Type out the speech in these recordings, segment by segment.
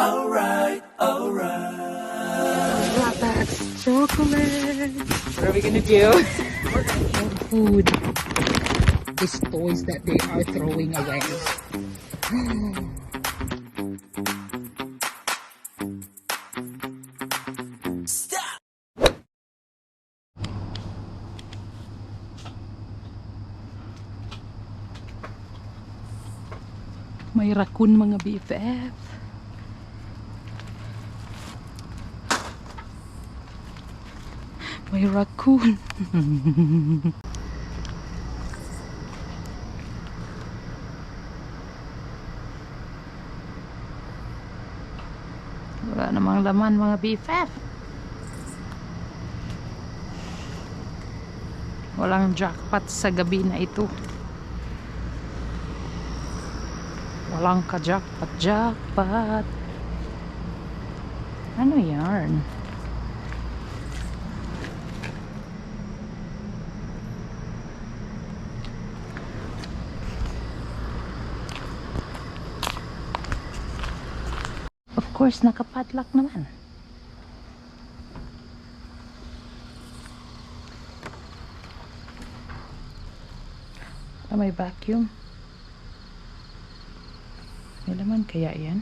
alright, alright. That's chocolate. What are we gonna do? food. These toys that they are throwing away. Stop! May raccoon mga BFF. May raccoon. Wala namang laman mga BFF. Walang jackpot sa gabi na ito. Walang ka-jackpot, jackpot. Ano yarn? Course, nakapadlock naman. Ah, may vacuum. May laman kaya yan?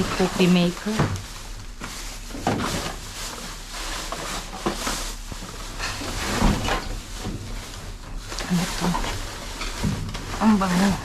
May cookie maker. Ano to? Ang bango.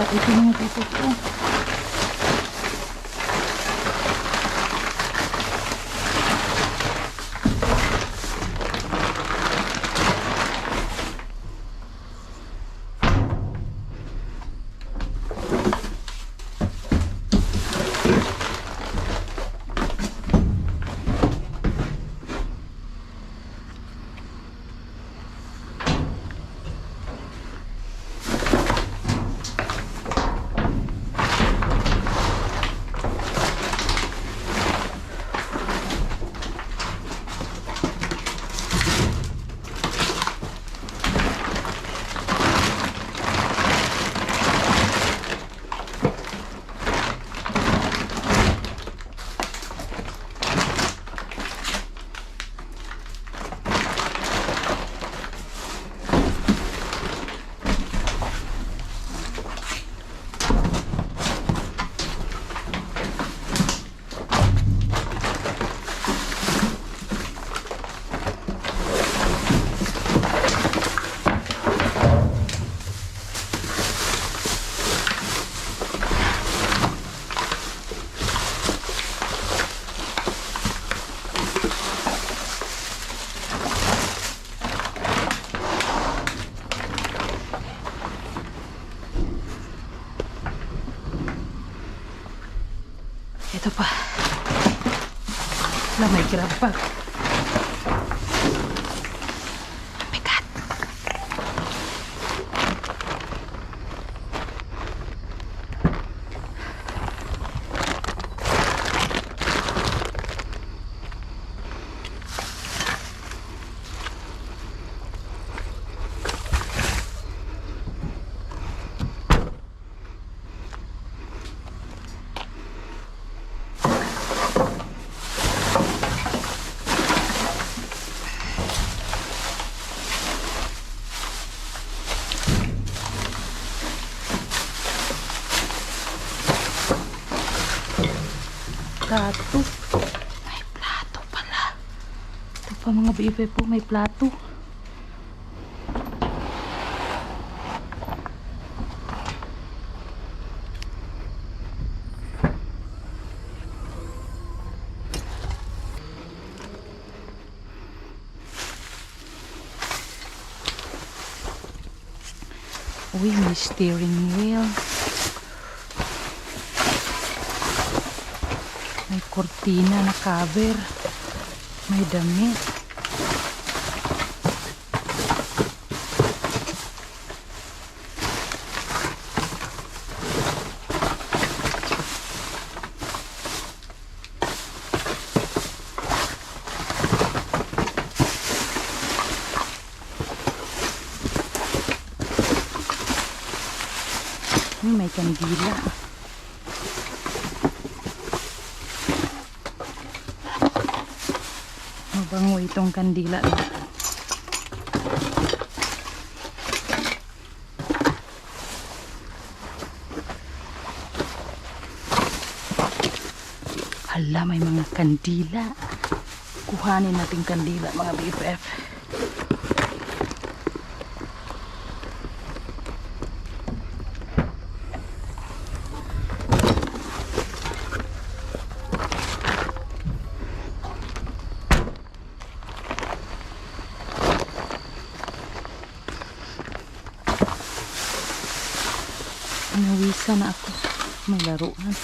Ito mga dito ko. Wala, may Plato. May plato pala. Ito pa mga bebe po, may plato. Uy, may steering wheel. Kortina na cover. May damit. Uy, may kandila. Mabango itong kandila. Hala, may mga kandila. Kuhanin natin kandila, mga BFF. Nawisa na ako. May laruan.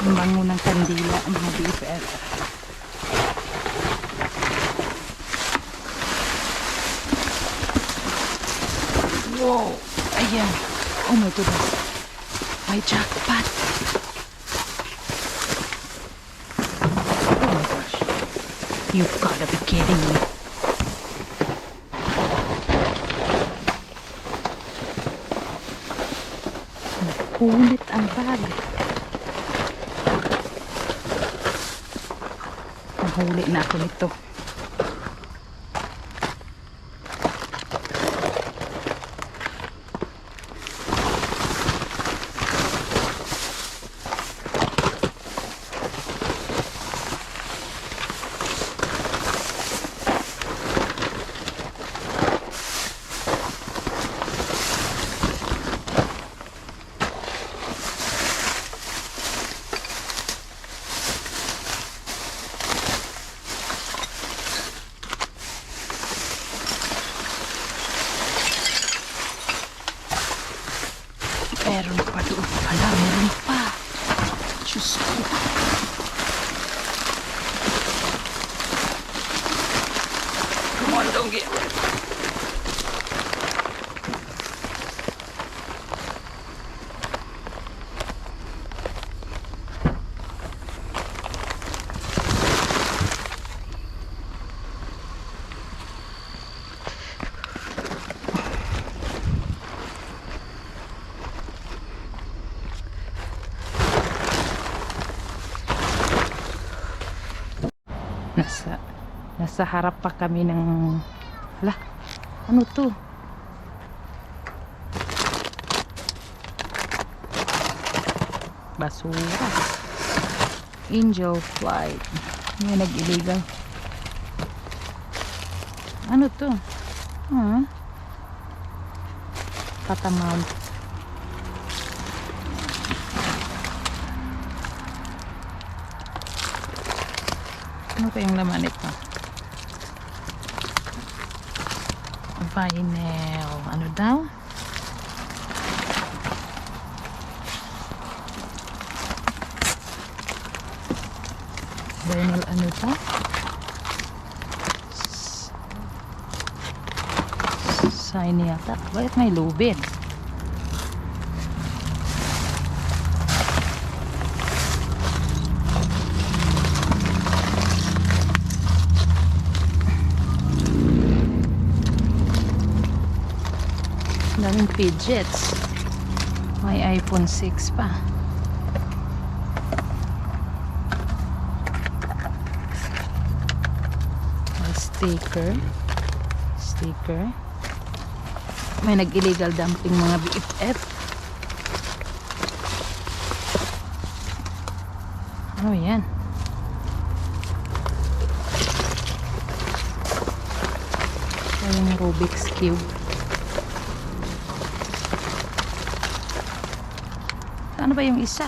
Ang bango ng kandila ang mga BFF. Wow! Ayan. Oh my goodness. May jackpot. Oh my gosh. You've gotta be kidding me. Napunit ang bag. Nahuli na ako nito. Meron pa doon pala. Meron pa. Diyos ko. Nasa, nasa harap pa kami ng... Hala, ano to? Basura. Angel flight. May nag-illegal. Ano to? Hmm? Catamount. Ano kayang laman ito? Vinyl. Ano daw? Vinyl ano? S- Sign yata. Bakit may lubid? daming fidgets. May iPhone 6 pa. May sticker. Sticker. May nag-illegal dumping mga BFF. Ano yan? Ito yung Rubik's Cube. Ano ba yung isa?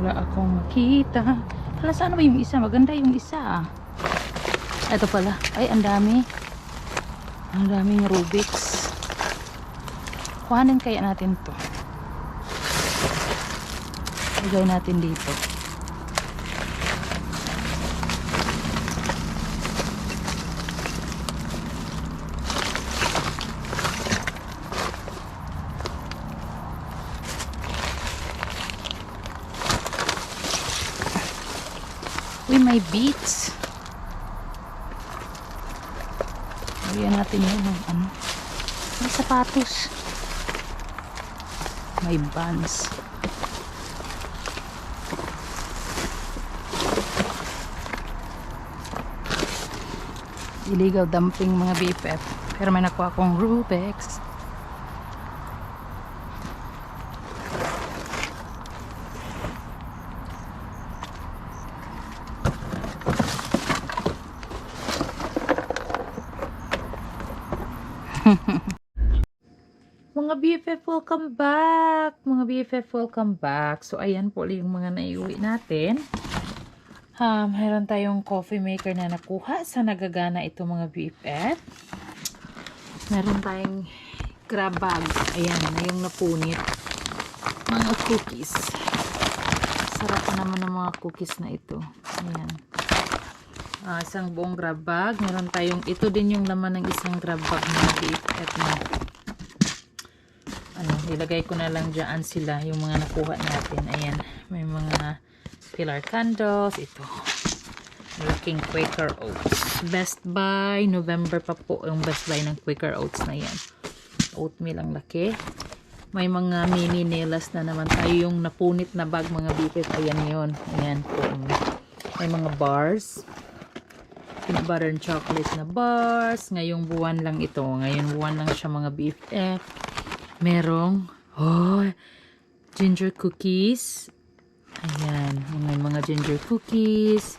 Wala akong makita. Hala, saan ba yung isa? Maganda yung isa. ah. Ito pala. Ay, ang dami. Ang daming Rubik's. Kuhanin kaya natin to. Lagay natin dito. May beats. Lagyan natin yun ano. May sapatos. May bands. Illegal dumping mga BFF. Pero may nakuha akong Rubex. Mga BFF, welcome back! Mga BFF, welcome back! So, ayan po yung mga naiuwi natin. Um, mayroon tayong coffee maker na nakuha sa nagagana ito mga BFF. Meron tayong grab bag. Ayan, yung napunit. Mga cookies. Sarap naman ng mga cookies na ito. Ayan. Ah, isang buong grab bag. Meron tayong, ito din yung laman ng isang grab bag na BFF na ilagay ko na lang dyan sila, yung mga nakuha natin. Ayan, may mga pillar candles. Ito, malaking Quaker Oats. Best Buy, November pa po yung Best Buy ng Quaker Oats na yan. Oatmeal ang laki. May mga mini nelas na naman tayo yung napunit na bag mga bipit. Ayan yon Ayan po. May mga bars. Peanut butter and chocolate na bars. Ngayong buwan lang ito. Ngayong buwan lang siya mga beef. Merong oh, ginger cookies. Ayan, may mga ginger cookies.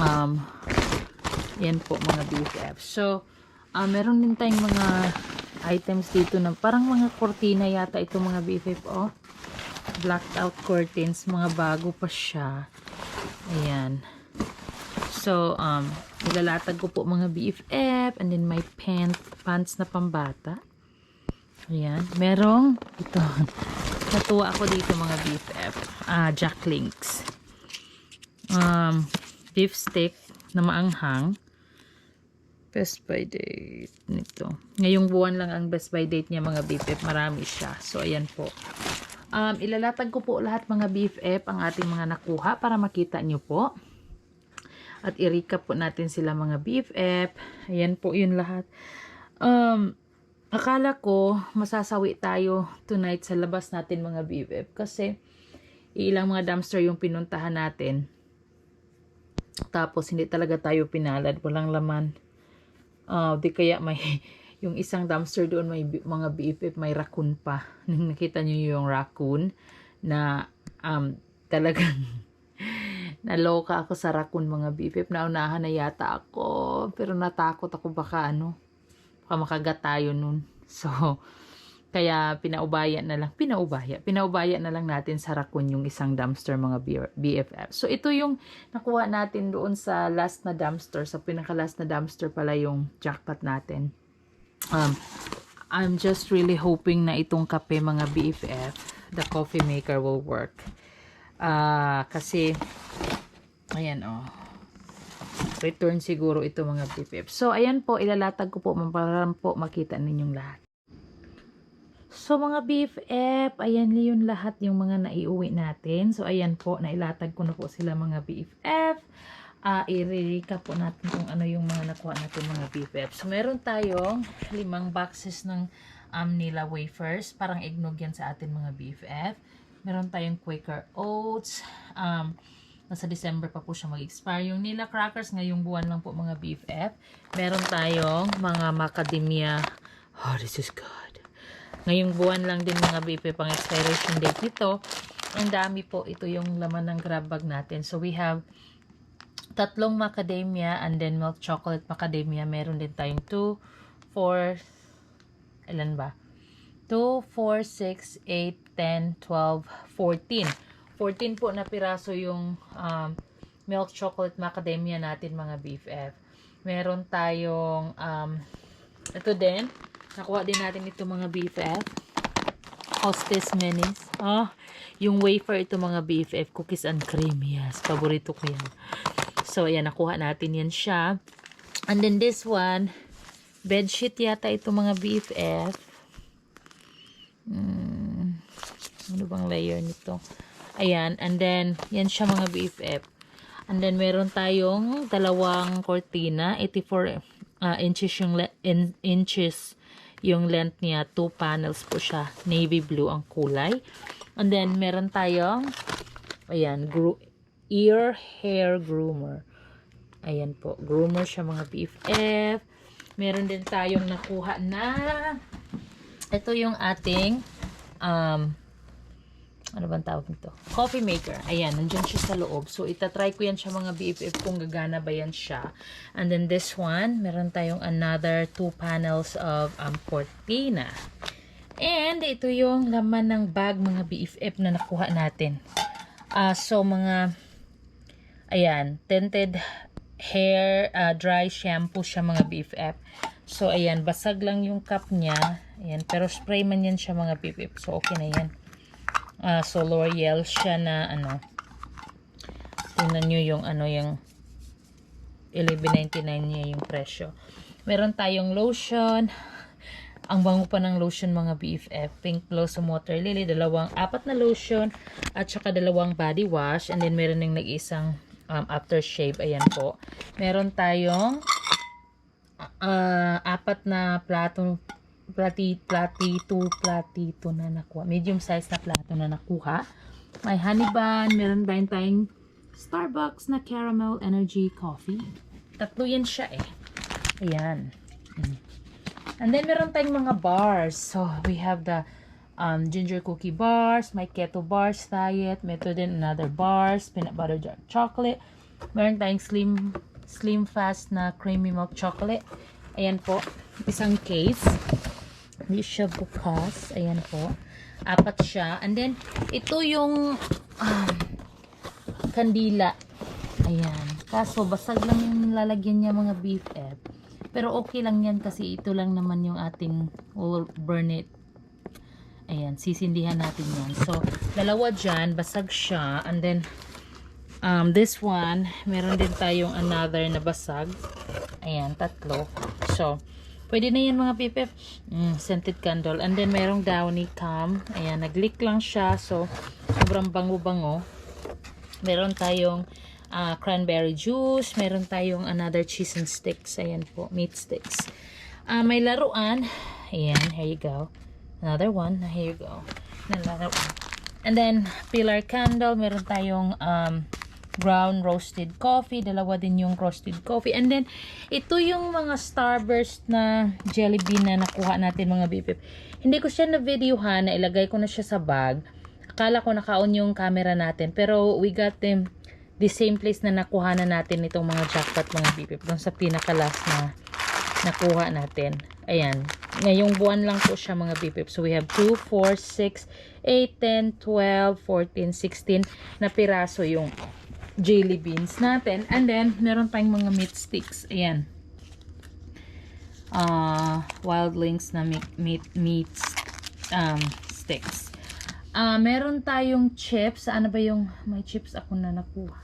Um, yan po mga BFF. So, ah, meron din tayong mga items dito na parang mga cortina yata ito mga BFF. Oh, blacked out curtains. Mga bago pa siya. Ayan. So, um, nilalatag ko po mga BFF and then may pant, pants na pambata. Ayan. Merong, ito, natuwa ako dito mga BFF. Ah, Jack Links. Um, beef stick na maanghang. Best by date nito. Ngayong buwan lang ang best by date niya mga BFF. Marami siya. So, ayan po. Um, ilalatag ko po lahat mga BFF ang ating mga nakuha para makita nyo po. At i-recap po natin sila mga BFF. Ayan po yun lahat. Um, akala ko masasawi tayo tonight sa labas natin mga BFF kasi ilang mga dumpster yung pinuntahan natin. Tapos hindi talaga tayo pinalad, walang laman. Ah, di kaya may yung isang dumpster doon may mga BFF, may raccoon pa. Nung nakita niyo yung raccoon na um, talagang naloka ako sa raccoon mga BFF. Naunahan na yata ako. Pero natakot ako baka ano, baka makagat tayo nun. So, kaya pinaubaya na lang, pinaubaya, pinaubaya na lang natin sa Raccoon yung isang dumpster mga BFF. So, ito yung nakuha natin doon sa last na dumpster, sa pinaka-last na dumpster pala yung jackpot natin. Um, I'm just really hoping na itong kape mga BFF, the coffee maker will work. Ah, kasi, ayan oh, return siguro ito mga BFF. So, ayan po, ilalatag ko po para po makita ninyong lahat. So, mga BFF, ayan yun lahat yung mga naiuwi natin. So, ayan po, nailatag ko na po sila mga BFF. Ah, i-recap po natin kung ano yung mga nakuha natin mga BFF. So, meron tayong limang boxes ng um, nila wafers. Parang ignog yan sa atin mga BFF. Meron tayong Quaker Oats. Um, nasa December pa po siya mag-expire. Yung Nila Crackers, ngayong buwan lang po mga BFF. Meron tayong mga macadamia. Oh, this is good. Ngayong buwan lang din mga BFF pang expiration date nito. Ang dami po. Ito yung laman ng grab bag natin. So, we have tatlong macadamia and then milk chocolate macadamia. Meron din tayong 2, 4, ilan ba? 2, 4, 6, 8, 10, 12, 14. 14 po na piraso yung um, milk chocolate macadamia natin mga BFF. Meron tayong um, ito din. Nakuha din natin ito mga BFF. Hostess Minis. Ah, yung wafer ito mga BFF. Cookies and cream. Yes, paborito ko yan. So, ayan, nakuha natin yan siya. And then this one, bedsheet yata ito mga BFF. Hmm, ano bang layer nito? Ayan, and then, yan siya mga BFF. And then, meron tayong dalawang cortina, 84 uh, inches yung in- inches yung length niya, two panels po siya, navy blue ang kulay. And then, meron tayong, ayan, ear hair groomer. Ayan po, groomer siya mga BFF. Meron din tayong nakuha na, ito yung ating, um, ano bang tawag nito? Coffee maker. Ayan, nandyan siya sa loob. So, itatry ko yan siya mga BFF kung gagana ba yan siya. And then this one, meron tayong another two panels of um, cortina. And ito yung laman ng bag mga BFF na nakuha natin. Ah, so, mga, ayan, tinted hair uh, dry shampoo siya mga BFF. So, ayan, basag lang yung cup niya. Ayan, pero spray man yan siya mga BFF. So, okay na yan. Ah, so L'Oreal siya na ano. Tingnan nyo yung ano yung 11.99 niya yung presyo. Meron tayong lotion. Ang bango pa ng lotion mga BFF. Pink Blossom Water Lily. Dalawang, apat na lotion. At saka dalawang body wash. And then meron ng nag-isang um, aftershave. Ayan po. Meron tayong ah, apat na plato plati, platito, platito na nakuha. Medium size na plato na nakuha. May honey bun. Meron din tayong Starbucks na caramel energy coffee. Tatlo yan siya eh. Ayan. And then meron tayong mga bars. So we have the um, ginger cookie bars, may keto bars diet, meron din another bars, peanut butter dark chocolate. Meron tayong slim slim fast na creamy milk chocolate. Ayan po, isang case. Hindi siya bukas. Ayan po. Apat siya. And then, ito yung um, kandila. Ayan. Kaso, basag lang yung lalagyan niya mga beef F. Pero okay lang yan kasi ito lang naman yung ating we'll burn it. Ayan, sisindihan natin yan. So, dalawa dyan, basag siya. And then, um, this one, meron din tayong another na basag. Ayan, tatlo. So, pwede na yan mga pipip. Mm, scented candle. And then, merong downy cam. Ayan, nag-leak lang siya. So, sobrang bango-bango. Meron tayong ah, cranberry juice. Meron tayong another cheese and sticks. Ayan po, meat sticks. Ah, may laruan. Ayan, here you go. Another one. Here you go. Na laruan. And then, pillar candle. Meron tayong um, brown roasted coffee. Dalawa din yung roasted coffee. And then, ito yung mga Starburst na jelly bean na nakuha natin mga bipip. Hindi ko siya na-videohan. Na ilagay ko na siya sa bag. Akala ko naka-on yung camera natin. Pero we got them the same place na nakuha na natin itong mga jackpot mga bipip. Doon sa pinaka-last na nakuha natin. Ayan. Ngayong buwan lang po siya mga BFF. So, we have 2, 4, 6, 8, 10, 12, 14, 16 na piraso yung jelly beans natin. And then, meron tayong mga meat sticks. Ayan. Ah, wild links na meat, meat, meat um, sticks. Ah, meron tayong chips. Ano ba yung may chips ako na nakuha?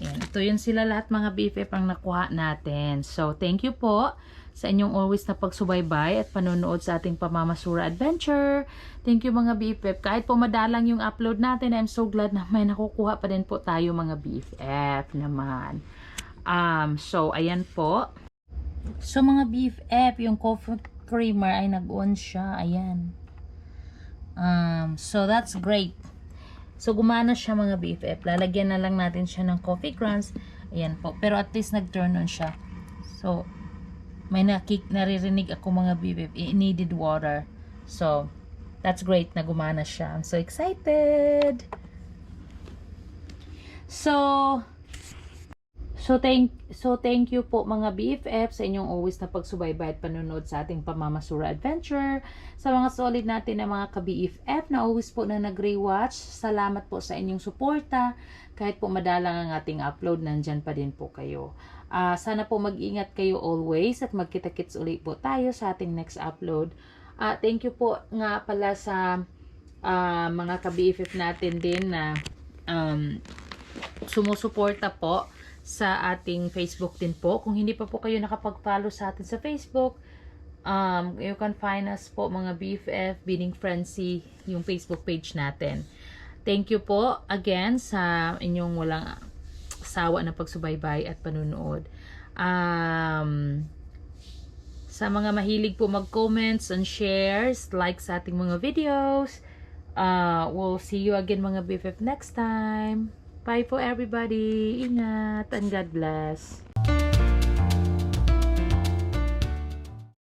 Ayan. Ito yun sila lahat mga BFF ang nakuha natin. So, thank you po sa inyong always na pagsubaybay at panonood sa ating Pamamasura Adventure. Thank you mga BFF. Kahit po madalang yung upload natin, I'm so glad na may nakukuha pa din po tayo mga BFF naman. Um, so, ayan po. So, mga BFF, yung coffee creamer ay nag-on siya. Ayan. Um, so, that's great. So, gumana siya mga BFF. Lalagyan na lang natin siya ng coffee grounds. Ayan po. Pero at least nag-turn on siya. So, may nakik naririnig ako mga BFF. It needed water. So, that's great na gumana siya. I'm so excited! So, So thank so thank you po mga BFF sa inyong always na pagsubaybay at panonood sa ating Pamamasura Adventure. Sa mga solid natin na mga ka-BFF na always po na nag-rewatch, salamat po sa inyong suporta. Kahit po madalang ang ating upload, nandyan pa din po kayo. Ah, sana po mag-ingat kayo always at magkita-kits ulit po tayo sa ating next upload. Ah, thank you po nga pala sa ah, mga ka-BFF natin din na um, sumusuporta po sa ating Facebook din po. Kung hindi pa po kayo nakapag-follow sa atin sa Facebook, um, you can find us po mga BFF, Bidding Frenzy, yung Facebook page natin. Thank you po again sa inyong walang sawa na pagsubaybay at panunood. Um, sa mga mahilig po mag-comments and shares, like sa ating mga videos. Uh, we'll see you again mga BFF next time. Bye po everybody. Ingat and God bless.